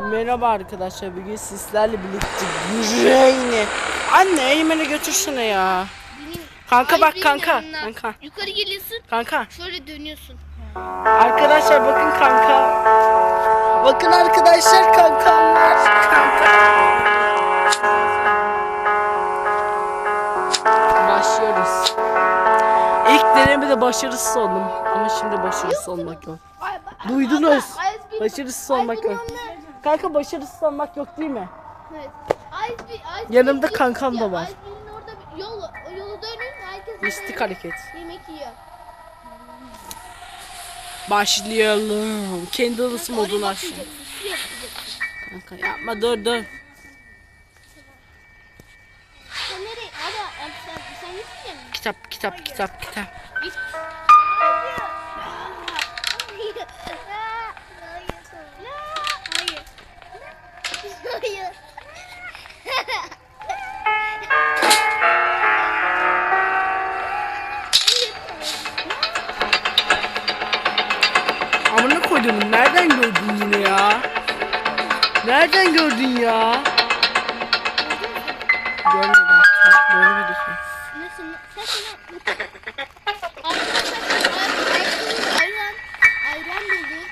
Merhaba arkadaşlar. Bugün sizlerle birlikte yüreğini. Anne Eymen'e götürsene ya. Benim- Kanka bak kanka. Kanka. Yukarı geliyorsun. Kanka. Şöyle dönüyorsun. Arkadaşlar bakın kanka. Bakın arkadaşlar kankam var. Kanka. Başlıyoruz. İlk denemede başarısız oldum. Ama şimdi başarısız olmak yok. Duydunuz. Başarısız olmak yok. Kanka başarısız olmak yok değil mi? Evet. Ice bir, ice Yanımda kankam da var. Ice orada bir yol, yolu dönün herkes Mistik hareket. yemek yiyor. Başlayalım. Kendi ılısı modunu aç. Kanka yapma dur dur. Sen nereye? Abi, abi sen, sen gitmeyecek misin? Kitap kitap kitap kitap. Koydum. Nereden gördün yine ya? Nereden gördün ya? Görmedim. Bak, Görmedik mi? Nasıl? Ayran, ayran dolu.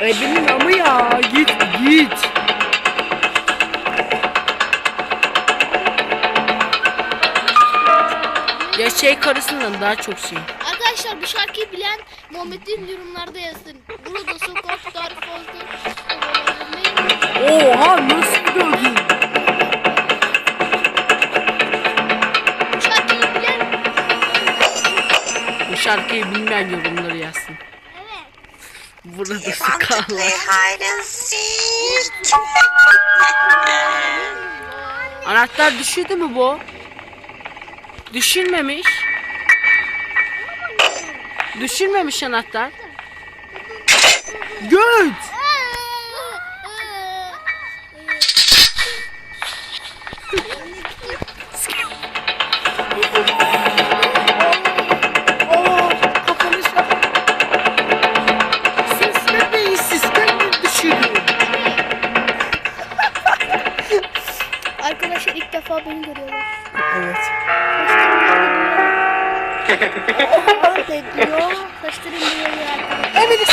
Ebenin amı ya. Git git. Şey karısından daha çok şey. Arkadaşlar bu şarkıyı bilen Muhammed'in yorumlarda yazsın. Burada sokaklar fazla. Oha nasıl gördün? Bu şarkıyı bilen Bu şarkıyı bilmeyen yorumları yazsın. Evet. Burada seek. Anahtar düşürdü mü bu? De sistem mi düşürdü? Arkadaşlar ilk defa beni görüyorlar. Evet. Ne diyor? Saçlarım diyor arkadaşlar? Evet.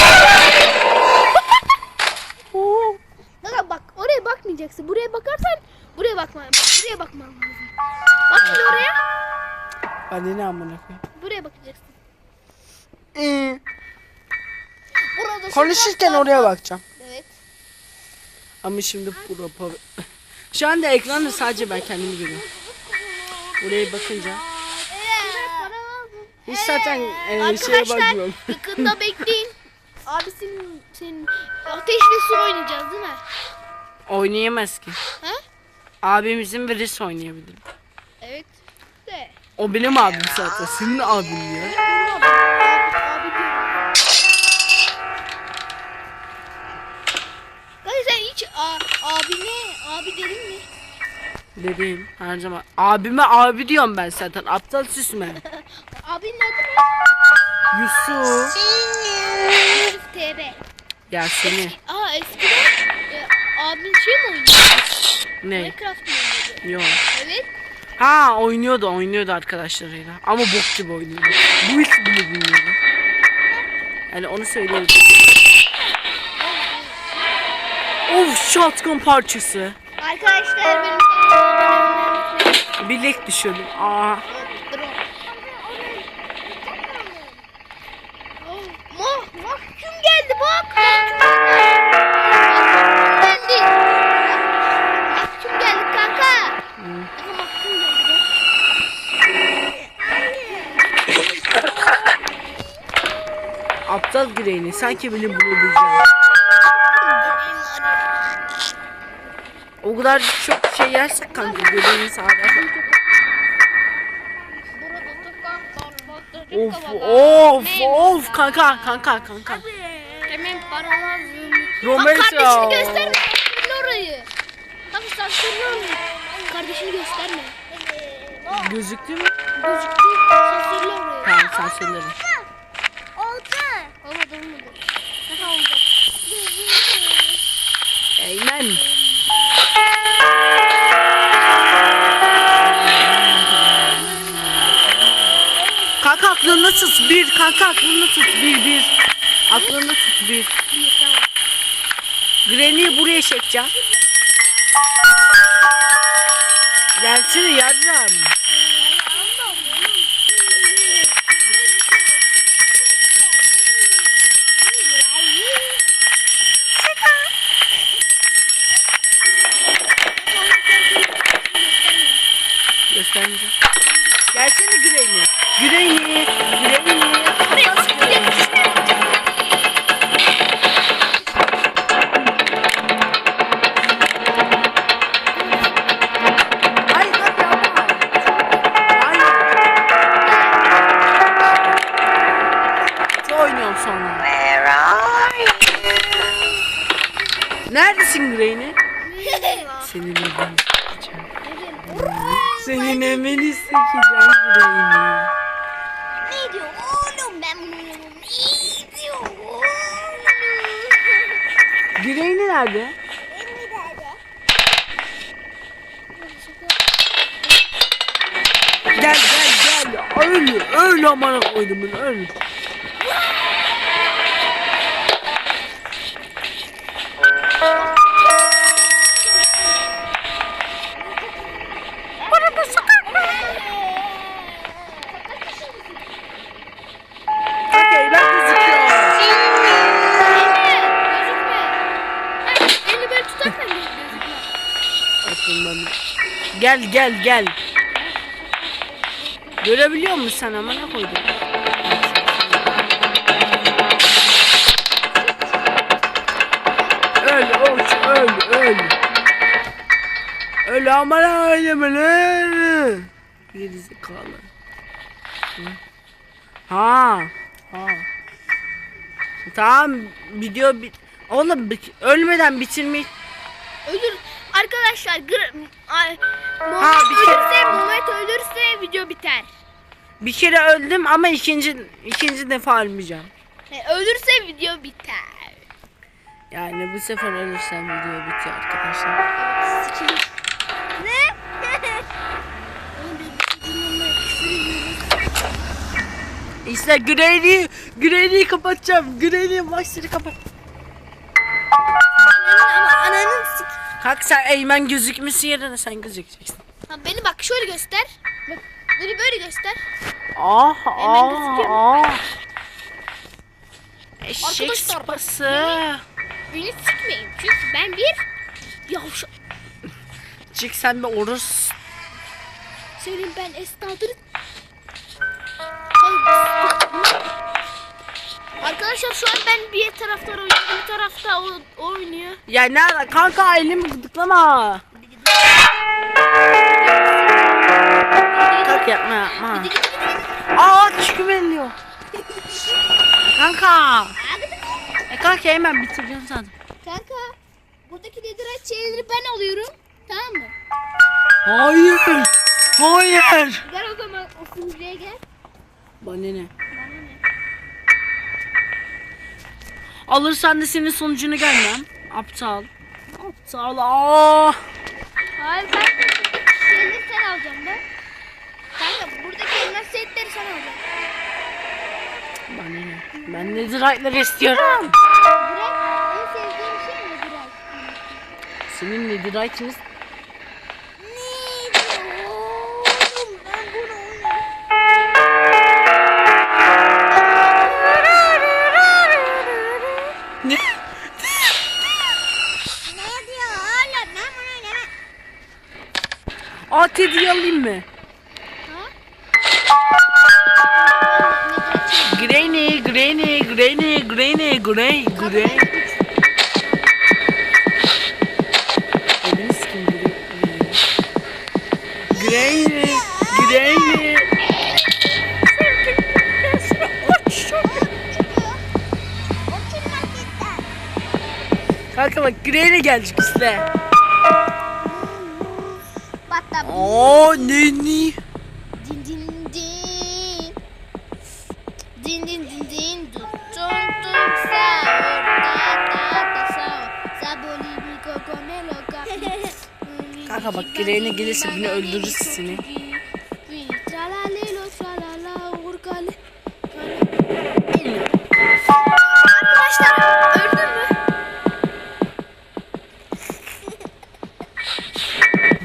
Oo. Kanka bak oraya bakmayacaksın. Buraya bakarsan buraya bakma. Buraya bakman lazım. Bak şimdi oraya. Ben ne amına koyayım? Buraya bakacaksın. Ee, Burada Konuşurken sokaklar- oraya bakacağım. Evet. Ama şimdi bu Şu anda ekranda sadece ben kendimi görüyorum. Buraya bakınca hiç zaten e, şeye bakmıyorum. yakında bekleyin. Abi senin, senin ateş ve su oynayacağız değil mi? Oynayamaz ki. Ha? Abimizin birisi oynayabilir. Evet. De. O benim abim zaten. Senin abin ya. Kanka sen hiç a, abine abi dedin mi? Dedim her zaman. Abime abi diyorum ben zaten. Aptal süsme. Yusuf. Yusuf TB. Gel seni. Aa eskiden e, abin şey mi oynuyordu? Ne? Minecraft mı oynuyordu? Yok. Evet. Ha oynuyordu oynuyordu arkadaşlarıyla. Ama bok gibi oynuyordu. Bu hiç bile bilmiyordu. Yani onu söyleyeyim. Of shotgun parçası. Arkadaşlar benim Bilek düşürdüm. Aa. Gireyini. Sanki beni ya. O kadar çok şey yersek kanka göbeğini sağlar. Burada sokaklar patlayacak Of of of kanka kanka kanka. Hemen para lazım. Roberto. Bak kardeşini gösterme. Orayı. Orayı. Kardeşini gösterme. Gözüktü mü? Gözüktü. Sansürle söylerim. Oldu. Olmadı olmadı. Daha oldu. Eymen. Kanka aklında tut bir. Kanka aklında tut bir bir. Aklında tut bir. Bir tamam. Granny'i buraya çekeceğim. Gelsene yardım. Sikeceğim. Senin evini sikeceğim Granny. Ne diyor oğlum ben bunu. Ne diyor oğlum? Granny nerede? Gel gel gel. Öl. Öl amına koydum bunu öl. Gel gel gel. Görebiliyor musun sen ama ne koydun? Öl oç öl öl. Öl aman öyle lan. Gerizekalı. Ha. Ha. Tamam video bit. Oğlum ölmeden bitirmeyi Ölür. Arkadaşlar gır, ay, Ha, Muhammed bir kere- ölürse, Muhammed ölürse video biter. Bir kere öldüm ama ikinci ikinci defa ölmeyeceğim. Yani ölürse video biter. Yani bu sefer ölürsem video bitiyor arkadaşlar. Sikilir. Ne? Oğlum biz bu cümleyle küfür ediyoruz. İşte Granny, Granny'yi kapatacağım. Granny başları kapat. Kalk sen Eymen gözükmesi yerine sen gözükeceksin. Ha, beni bak şöyle göster. Bak beni böyle göster. Ah Eymen gözüküyor ah ah. Eşek Arkadaşlar, sıpası. Beni sikmeyin çünkü ben bir yavşak. Çık sen de orası. Senin ben estadır. Arkadaşlar şu an ben bir taraftar oynuyorum, bir tarafta o, o oynuyor. Ya nerede? Kanka elimi gıdıklama. Kalk yapma yapma. Aa çıkı belliyor. Kanka. E kanka hemen bitireceğim zaten. Kanka buradaki netherite şeyleri ben alıyorum. Tamam mı? Hayır. Hayır. Gel o zaman o sunucuya gel. Bana ne? Alırsan da senin sonucunu gelmem. Aptal. Aptal. Aa. Hayır ben de şeyleri sen alacaksın be. Kanka buradaki elmas setleri sen alacaksın. Bana ne? Ben netherite'ları istiyorum. Burak en sevdiğim şey mi Burak? Senin Ne Kanka bak Granny gelecek işte. Batta Oo neni. din din din. Din din din din dun tung tung sahur ta ta ta sahur Saboli mi kokomelo kapi Kanka bak Grey'ine gelirse beni öldürür seni.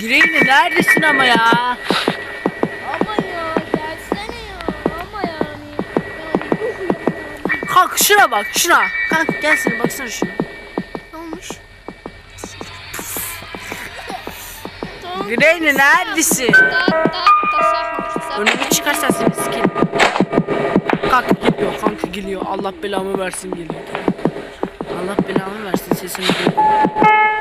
Grey'ine neredesin ama ya? Ama ya gelsene ya ama yani. yani. Kalk şuna bak şuna. Kanka gelsene baksana şuna. Ne olmuş? Grey'ine neredesin? Önüme çıkarsan seni sikerim. Kalk geliyor kanka geliyor. Allah belamı versin geliyor. Allah belamı versin sesini duyuyorum.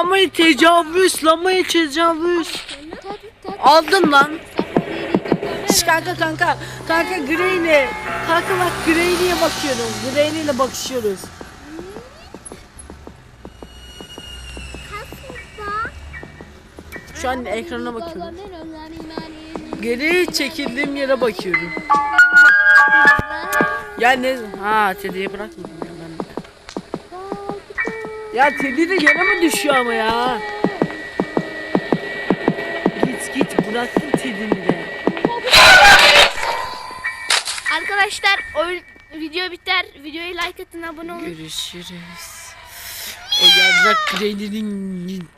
Lamayı tecavüz, lamayı tecavüz. Aldın lan. Şş, kanka kanka. Kanka Grey'le. Kanka bak Grey'li'ye bakıyorum. Grey'li'yle bakışıyoruz. Şu an ekrana bakıyorum. Geri çekildiğim yere bakıyorum. Ya ne? Ha Teddy'ye bırakmadım ya Teddy de yere mi düşüyor ama ya? Git git bıraktım Teddy'ni de. Arkadaşlar oyun video biter. Videoyu like atın, abone olun. Görüşürüz. O yavrak Grey'lerin